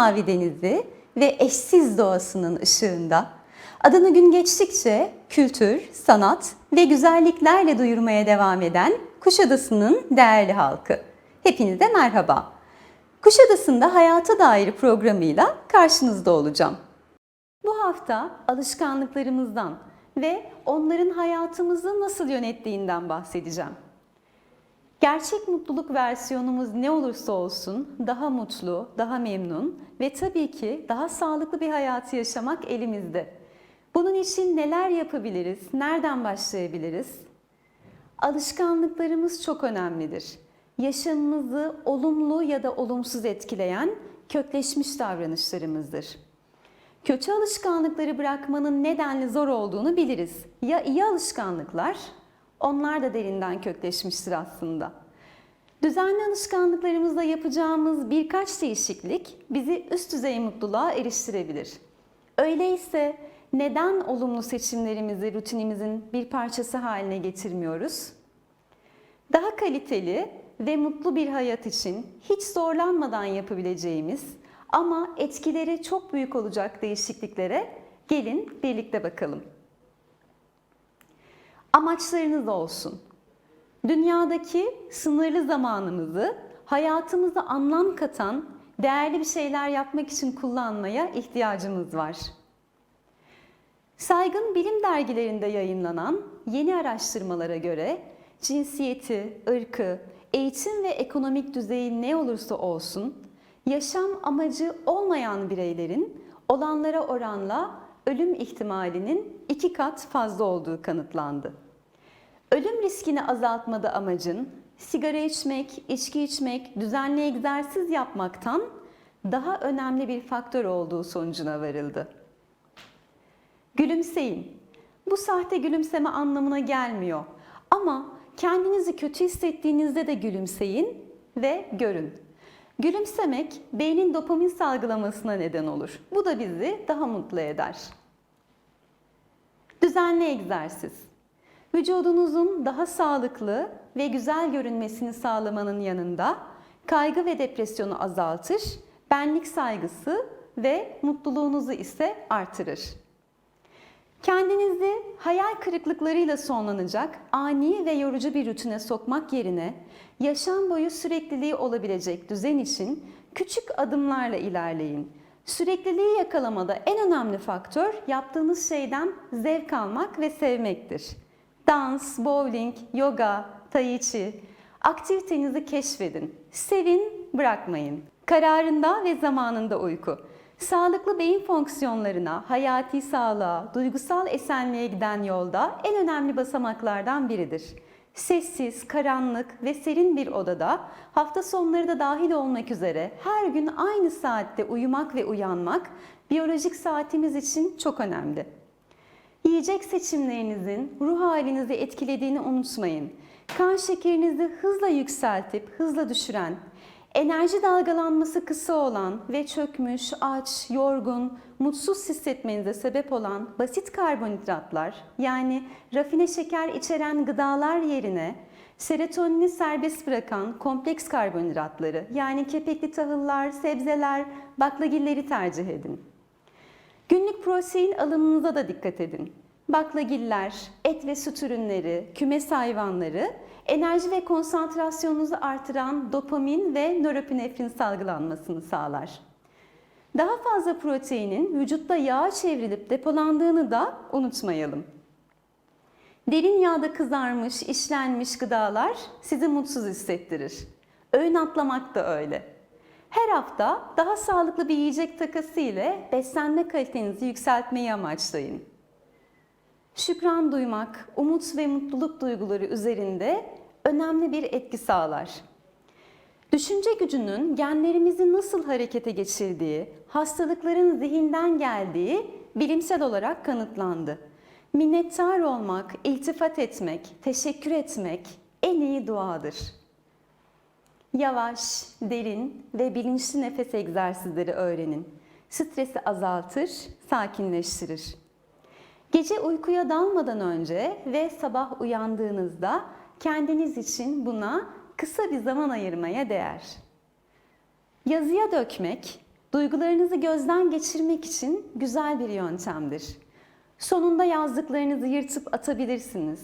masmavi denizi ve eşsiz doğasının ışığında adını gün geçtikçe kültür, sanat ve güzelliklerle duyurmaya devam eden Kuşadası'nın değerli halkı. Hepinize merhaba. Kuşadası'nda hayata dair programıyla karşınızda olacağım. Bu hafta alışkanlıklarımızdan ve onların hayatımızı nasıl yönettiğinden bahsedeceğim. Gerçek mutluluk versiyonumuz ne olursa olsun daha mutlu, daha memnun ve tabii ki daha sağlıklı bir hayatı yaşamak elimizde. Bunun için neler yapabiliriz? Nereden başlayabiliriz? Alışkanlıklarımız çok önemlidir. Yaşamımızı olumlu ya da olumsuz etkileyen kökleşmiş davranışlarımızdır. Kötü alışkanlıkları bırakmanın nedenli zor olduğunu biliriz. Ya iyi alışkanlıklar, onlar da derinden kökleşmiştir aslında. Düzenli alışkanlıklarımızda yapacağımız birkaç değişiklik bizi üst düzey mutluluğa eriştirebilir. Öyleyse neden olumlu seçimlerimizi rutinimizin bir parçası haline getirmiyoruz? Daha kaliteli ve mutlu bir hayat için hiç zorlanmadan yapabileceğimiz ama etkileri çok büyük olacak değişikliklere gelin birlikte bakalım. Amaçlarınız olsun. Dünyadaki sınırlı zamanımızı hayatımıza anlam katan değerli bir şeyler yapmak için kullanmaya ihtiyacımız var. Saygın bilim dergilerinde yayınlanan yeni araştırmalara göre cinsiyeti, ırkı, eğitim ve ekonomik düzeyi ne olursa olsun yaşam amacı olmayan bireylerin olanlara oranla ölüm ihtimalinin iki kat fazla olduğu kanıtlandı. Ölüm riskini azaltmada amacın sigara içmek, içki içmek, düzenli egzersiz yapmaktan daha önemli bir faktör olduğu sonucuna varıldı. Gülümseyin. Bu sahte gülümseme anlamına gelmiyor. Ama kendinizi kötü hissettiğinizde de gülümseyin ve görün. Gülümsemek beynin dopamin salgılamasına neden olur. Bu da bizi daha mutlu eder. Düzenli egzersiz. Vücudunuzun daha sağlıklı ve güzel görünmesini sağlamanın yanında kaygı ve depresyonu azaltır, benlik saygısı ve mutluluğunuzu ise artırır. Kendinizi hayal kırıklıklarıyla sonlanacak ani ve yorucu bir rutine sokmak yerine yaşam boyu sürekliliği olabilecek düzen için küçük adımlarla ilerleyin. Sürekliliği yakalamada en önemli faktör yaptığınız şeyden zevk almak ve sevmektir. Dans, bowling, yoga, tai chi, aktivitenizi keşfedin. Sevin, bırakmayın. Kararında ve zamanında uyku. Sağlıklı beyin fonksiyonlarına, hayati sağlığa, duygusal esenliğe giden yolda en önemli basamaklardan biridir. Sessiz, karanlık ve serin bir odada hafta sonları da dahil olmak üzere her gün aynı saatte uyumak ve uyanmak biyolojik saatimiz için çok önemli. Yiyecek seçimlerinizin ruh halinizi etkilediğini unutmayın. Kan şekerinizi hızla yükseltip hızla düşüren, enerji dalgalanması kısa olan ve çökmüş, aç, yorgun, mutsuz hissetmenize sebep olan basit karbonhidratlar yani rafine şeker içeren gıdalar yerine serotonini serbest bırakan kompleks karbonhidratları yani kepekli tahıllar, sebzeler, baklagilleri tercih edin. Günlük protein alımınıza da dikkat edin. Baklagiller, et ve süt ürünleri, kümes hayvanları enerji ve konsantrasyonunuzu artıran dopamin ve nöropinefrin salgılanmasını sağlar. Daha fazla proteinin vücutta yağa çevrilip depolandığını da unutmayalım. Derin yağda kızarmış, işlenmiş gıdalar sizi mutsuz hissettirir. Öğün atlamak da öyle. Her hafta daha sağlıklı bir yiyecek takası ile beslenme kalitenizi yükseltmeyi amaçlayın. Şükran duymak, umut ve mutluluk duyguları üzerinde önemli bir etki sağlar. Düşünce gücünün genlerimizi nasıl harekete geçirdiği, hastalıkların zihinden geldiği bilimsel olarak kanıtlandı. Minnettar olmak, iltifat etmek, teşekkür etmek en iyi duadır. Yavaş, derin ve bilinçli nefes egzersizleri öğrenin. Stresi azaltır, sakinleştirir. Gece uykuya dalmadan önce ve sabah uyandığınızda kendiniz için buna kısa bir zaman ayırmaya değer. Yazıya dökmek, Duygularınızı gözden geçirmek için güzel bir yöntemdir. Sonunda yazdıklarınızı yırtıp atabilirsiniz.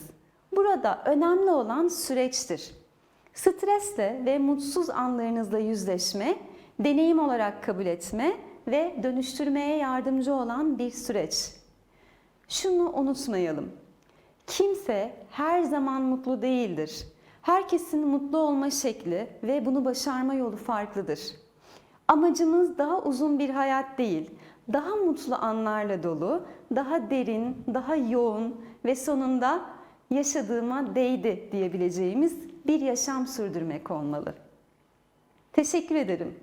Burada önemli olan süreçtir. Stresle ve mutsuz anlarınızla yüzleşme, deneyim olarak kabul etme ve dönüştürmeye yardımcı olan bir süreç. Şunu unutmayalım. Kimse her zaman mutlu değildir. Herkesin mutlu olma şekli ve bunu başarma yolu farklıdır. Amacımız daha uzun bir hayat değil, daha mutlu anlarla dolu, daha derin, daha yoğun ve sonunda yaşadığıma değdi diyebileceğimiz bir yaşam sürdürmek olmalı. Teşekkür ederim.